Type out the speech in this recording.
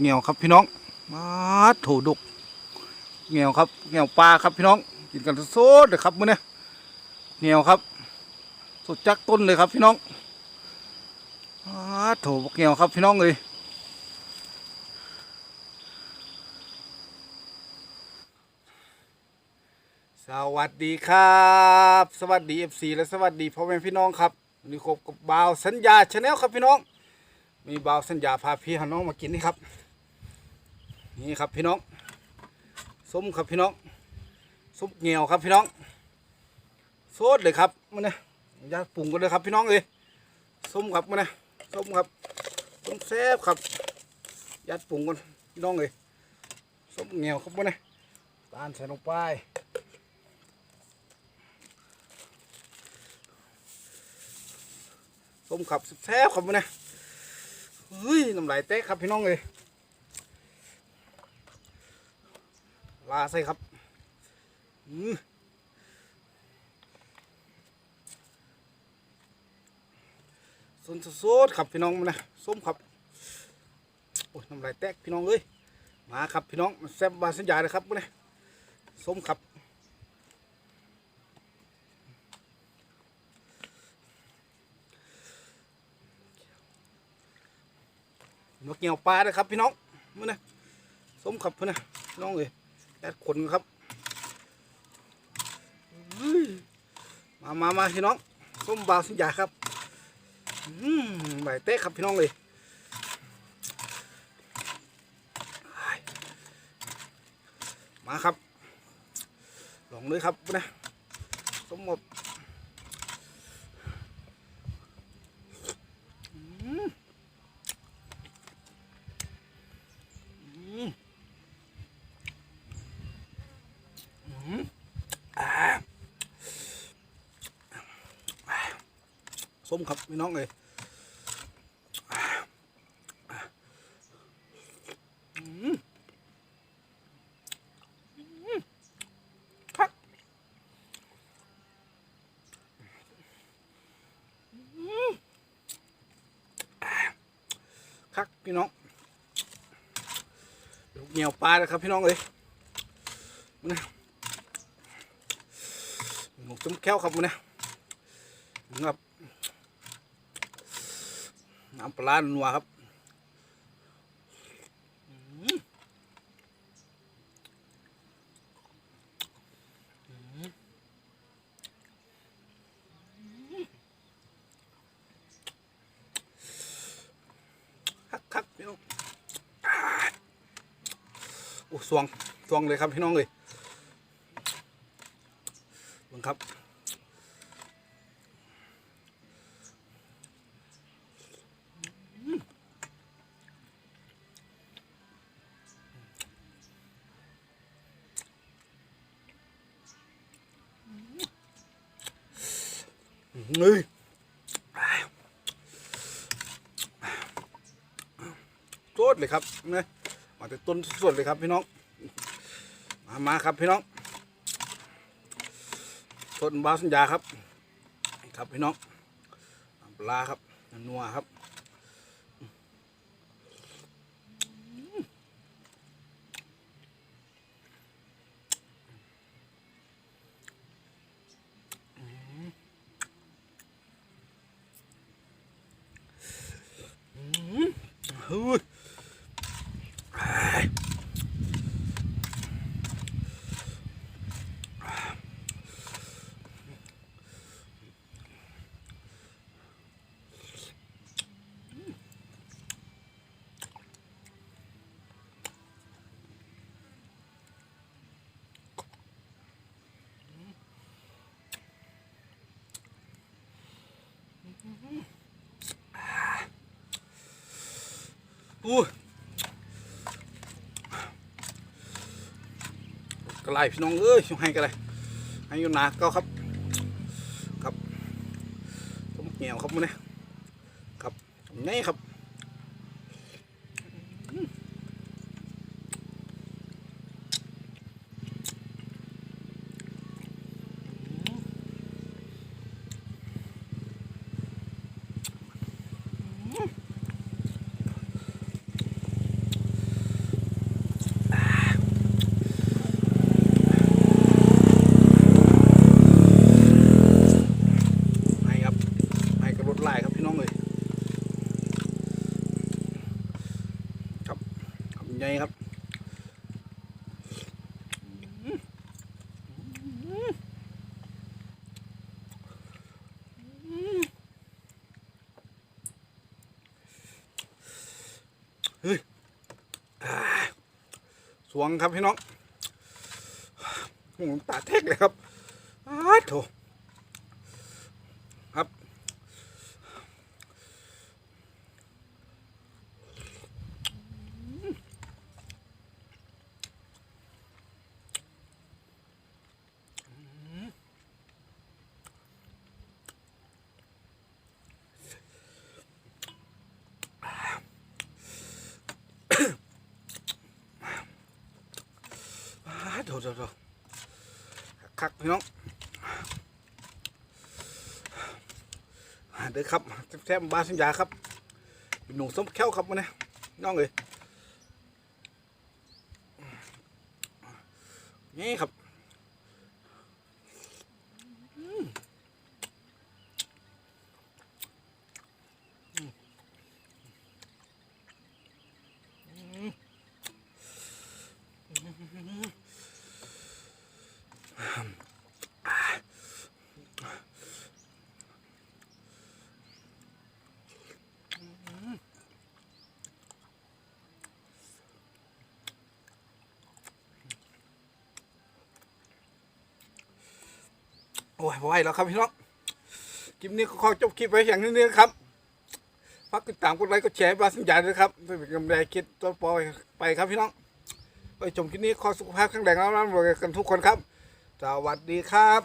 เงียวครับพี่น้องมาโถดกเงียวครับเงียวปลาครับพี่น้องกินกันสดเลยครับมื้อนี้เงียวครับสดจากต้นเลยครับพี่น้องมาโถเงียวครับพี่น้องเลยสวัสดีครับ สวัสดี FC และสวัสดีพ่อแม่พี่น้องครับวันนี้คบกับบ่าวสัญญาชาแนลครับพี่น้อง มีบ่าวสัญญาพาพี่หาน้องมากินนี่ครับ นี่ครับพี่น้องส้มครับพี่น้องส้มเงียวครับพี่น้องโซดเลยครับมันนะยาปรุงกันเลยครับพี่น้องเลยส้มครับมันนะส้มครับส้มแซ่บครับยัดปรุงกันพี่น้องเลยส้มเงียวครับมันนะตาลใส่ลงไปส้มครับแซ่บครับมันนะเฮ้ยน้ำลายแตกครับพี่น้องเลยาใส่ครับสนสดๆครับพี่น้องมันะส้มครับโอ้ยน้ำลายแตกพี่น้องเลยมาครับพี่น้องแซ่บบาสัญญาเลยครับนนะส้มครับนกเงียวปลาเลยครับพี่น้องมันนะส้มครับพี่อนะพี่น้องเลย ดขนครับมามามาพี่น้องส้มบาวสัญญาครับอืมใบเต๊ะครับพี่น้องเลยมาครับ ลองเลยครับนะส้มแบบ ส้มครับพี่น้องเลยครับครับพี่น้องลูกเหนียวปลาเลยครับพี่น้องเลยมันนะหมกจุ้มแก้วครับมันนะนะครับ น้ำปลาหนัวครับคักๆพี่น้องโอ้สวงสวงเลยครับพี่น้องเลยบังครับ เฮ้ยสดเลยครับนะมาแต่ต้นสดเลยครับพี่น้อง มามาครับพี่น้องสดบาสัญญาครับ ครับพี่น้องปลาครับนัวครับ เฮ้ย อู้กระไรพี่น้องเอ้ยช่วยให้กระไรให้อยู่นาเก็ครับ ครับต้มเหี่ยวครับมื้อนี้ครับนี่ครับใหญ่ครับเฮ้ยอ่าส วงครับพี่น้องหูตาเทกเลยครับอ้าโถครับ อ่า โถโถโถคักพี่น้องอ่าเด้อครับแซ่บบ้านสัญญาครับเป็นหนูส้มแค้วครับมาเนี่ยน้องเลยนี่ครับโอ้ยไหวแล้วครับพี่น้องคลิปนี้ก็ขอจบคลิปไว้อย่างนี้นะครับฝากติดตามกดไลค์กดแชร์บาสัญญาด้วยครับเพื่อเป็นกำลังใจคิดตัวปอยไปครับพี่น้องไปชมคลิปนี้ขอสุขภาพแข็งแรงแล้วร่ำรวยกันทุกคนครับ สวัสดีครับ